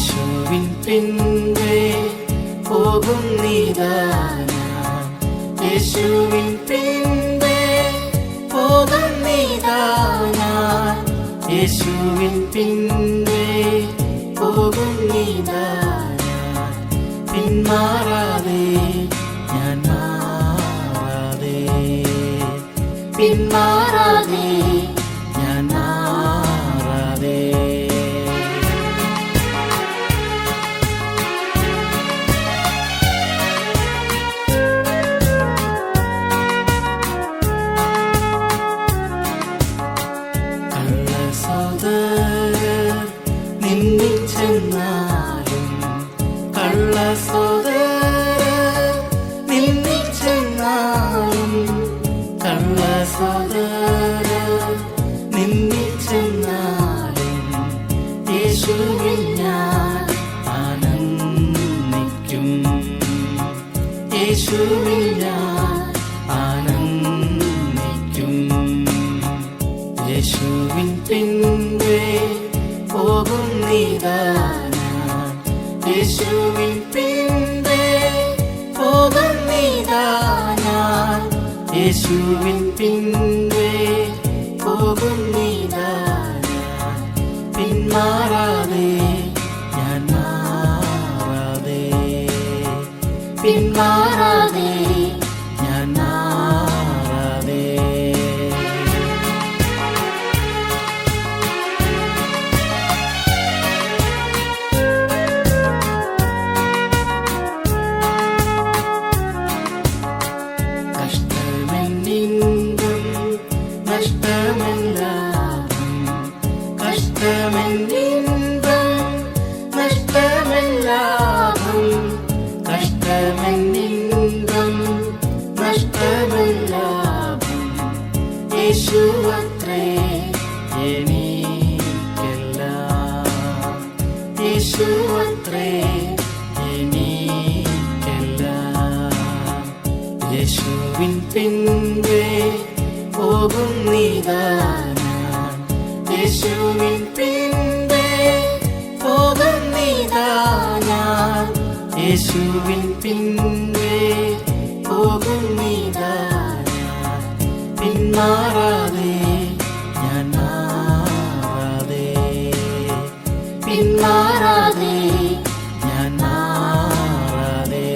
യേശുവിൻ പിൻപേ പോകും നീതാന യേശുവിൻ പിൻപേ പോകും നീതാന യേശുവിൻ പിൻപേ പോകും നീതാന പിന്മാറാതെ ഞാൻ മാറാതെ. പിന്മാറാതെ ഞാൻ ആനന്ദിക്കും. യേശുവിൻ പിൻപേ പോകും നീതാന യേശുവിൻ പിൻപേ പോകും നീതാന യേശുവിൻ പിൻപേ പോകും നീതാന പിന്മാറാതെ ഞാൻ മാറാതെ. പിന്മാറാതെ നഷ്ടമെല്ലാവും കഷ്ടമെന്നിന്തും നഷ്ടമെല്ലാവും കഷ്ടമെന്നിന്തും നഷ്ടമെല്ലാവും യേശു യേശുവിൻ പിൻപേ പോകും നീതാന പിന്മാറാതെ ഞാൻ മാറാതെ. പിന്മാറാതെ ഞാൻ മാറാതെ.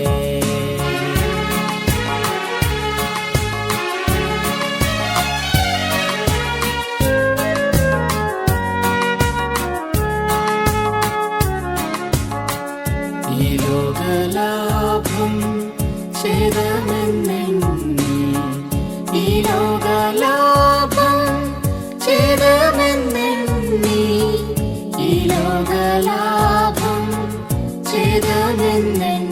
ഈ ലോകലാഭം ഛേദമെന്നെണ്ണി ഈ ലോകലാഭം ഛേദമെന്നെണ്ണി ഈ ലോകലാഭം ഛേദമെന്നെണ്ണി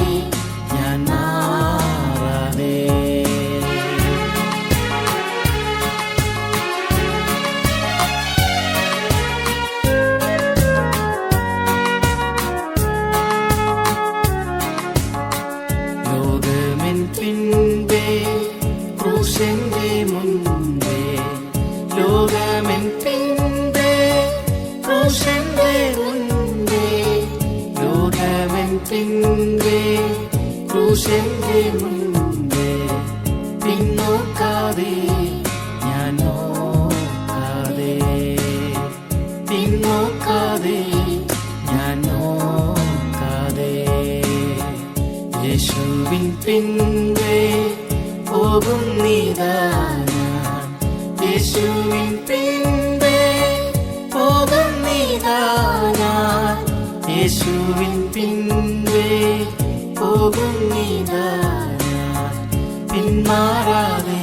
പിൻപേ ക്രൂശന്റെ മുൻപേ പിന്നോക്കാതെ ഞാൻ നോക്കാതെ പിന്നോക്കാതെ ഞാൻ നോക്കാതെ. യേശുവിൻ പിൻപേ പോകും നീതാന യേശുവിൻ പിൻപേ പോകും നീതാന യേശുവിൻ പിന്നേ പോകുന്നിതാ പിന്മാറാതെ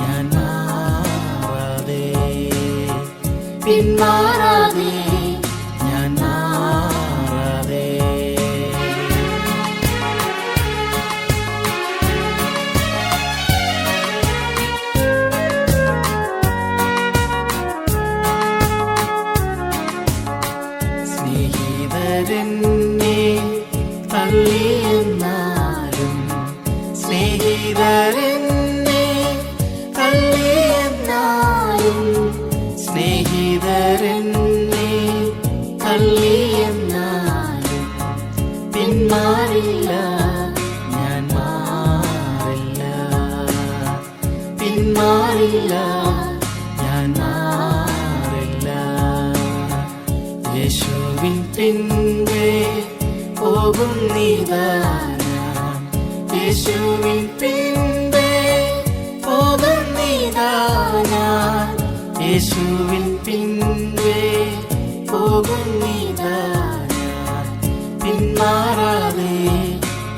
ഞാൻ മാറാതെ. പിന്മാറാതെ സ്നേഹിതരെന്നെ തള്ളിയെന്നാലും സ്നേഹിതരെന്നെ തള്ളിയെന്നാലും പിന്മാറില്ല ഞാൻ മാറില്ല. പിന്മാറില്ല ഞാൻ മാറില്ല. യേശുവിൻ പിൻപേ പോകും നീതാനാം യേശുവിൻ പിൻപേ പോകും നീതാനാം യേശുവിൻ പിൻപേ പോകും നീതാനാം പിന്മാറാതെ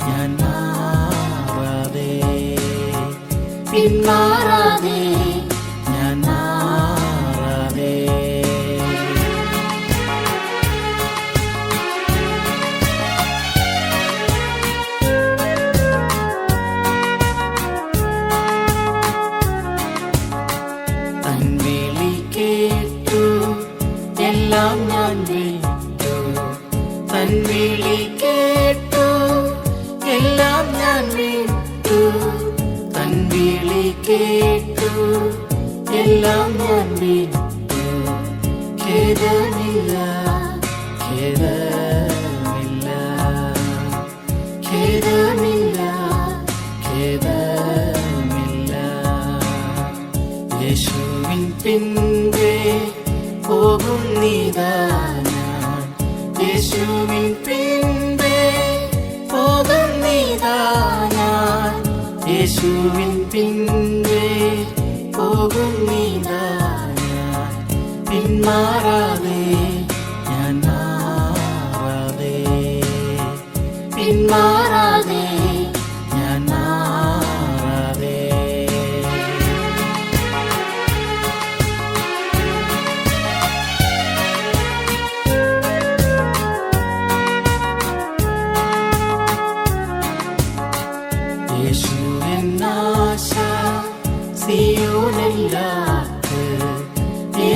ഞാൻ മാറാതെ. പിന്മാറാതെ എല്ലാം ഞാൻ വിട്ടു തൻ വിളി കേട്ടു. എല്ലാം ഞാൻ വിട്ടു തൻ വിളി കേട്ടു. എല്ലാം ഞാൻ വിട്ടു ഖേദമില്ല ഖേദമില്ല. ഖേദമില്ല ഖേദമില്ല. യേശുവിൻ പിൻപേ പോകും നീതാനാൻ യേശുവിൻ പിൻപേ പോകും നീതാനാൻ യേശുവിൻ പിൻപേ പോകും നീതാനാൻ പിന്മാറാതെ ഞാൻ മാറാതെ. പിന്മാറാതെ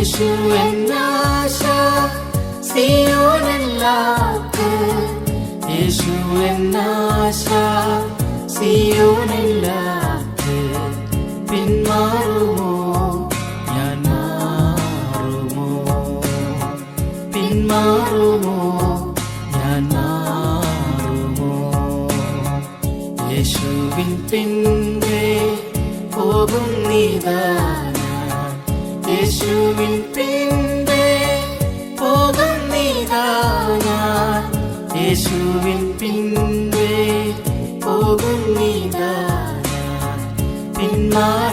യേശു എന്നാശ സിയോനല്ലാക്ക് യേശു എന്നാശ സിയോനല്ലാക്ക് പിന്മാറുമോ? ഞാൻ മാറുമോ? പിന്മാറുമോ? ഞാൻ മാറുമോ? യേശുവിൻ പിൻപേ പോകും നീതാനാൻ യേശുവിൻ പിൻപേ പോകും ഞാൻ. യേശുവിൻ പിൻപേ പോകും നീതാനാൻ പിന്മാറാതെ